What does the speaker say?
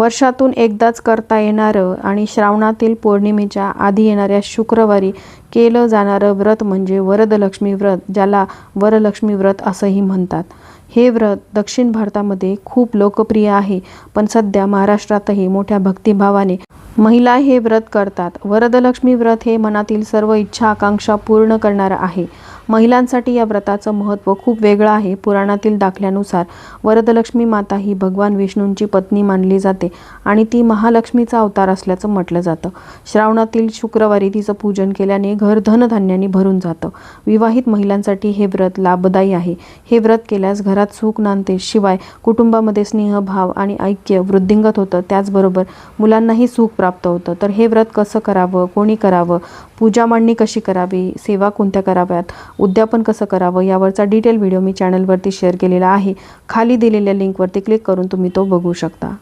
वर्षातून एकदाच करता येणारं आणि श्रावणातील पौर्णिमेच्या आधी येणाऱ्या शुक्रवारी केलं जाणारं व्रत म्हणजे वरदलक्ष्मी व्रत ज्याला वरलक्ष्मी व्रत असंही म्हणतात. हे व्रत दक्षिण भारतामध्ये खूप लोकप्रिय आहे पण सध्या महाराष्ट्रातही मोठ्या भक्तिभावाने महिला हे व्रत करतात. वरदलक्ष्मी व्रत हे मनातील सर्व इच्छा आकांक्षा पूर्ण करणारं आहे. महिलांसाठी या व्रताचं महत्त्व खूप वेगळं आहे. पुराणातील दाखल्यानुसार वरदलक्ष्मी माता ही भगवान विष्णूंची पत्नी मानली जाते आणि ती महालक्ष्मीचा अवतार असल्याचं म्हटलं जातं. श्रावणातील शुक्रवारी तिचं पूजन केल्याने घर धनधान्याने भरून जातं. विवाहित महिलांसाठी हे व्रत लाभदायी आहे. हे व्रत केल्यास घरात सुख नांदते. शिवाय कुटुंबामध्ये स्नेह भाव आणि ऐक्य वृद्धिंगत होतं. त्याचबरोबर मुलांनाही सुख प्राप्त होतं. तर हे व्रत कसं करावं? कोणी करावं? पूजा मांडणी कशी करावी? सेवा कोणत्या कराव्यात? उद्यापन कसं करावं यावरचा डिटेल व्हिडिओ मी चॅनलवरती शेअर केलेला आहे. खाली दिलेल्या लिंकवरती क्लिक करून तुम्ही तो बघू शकता.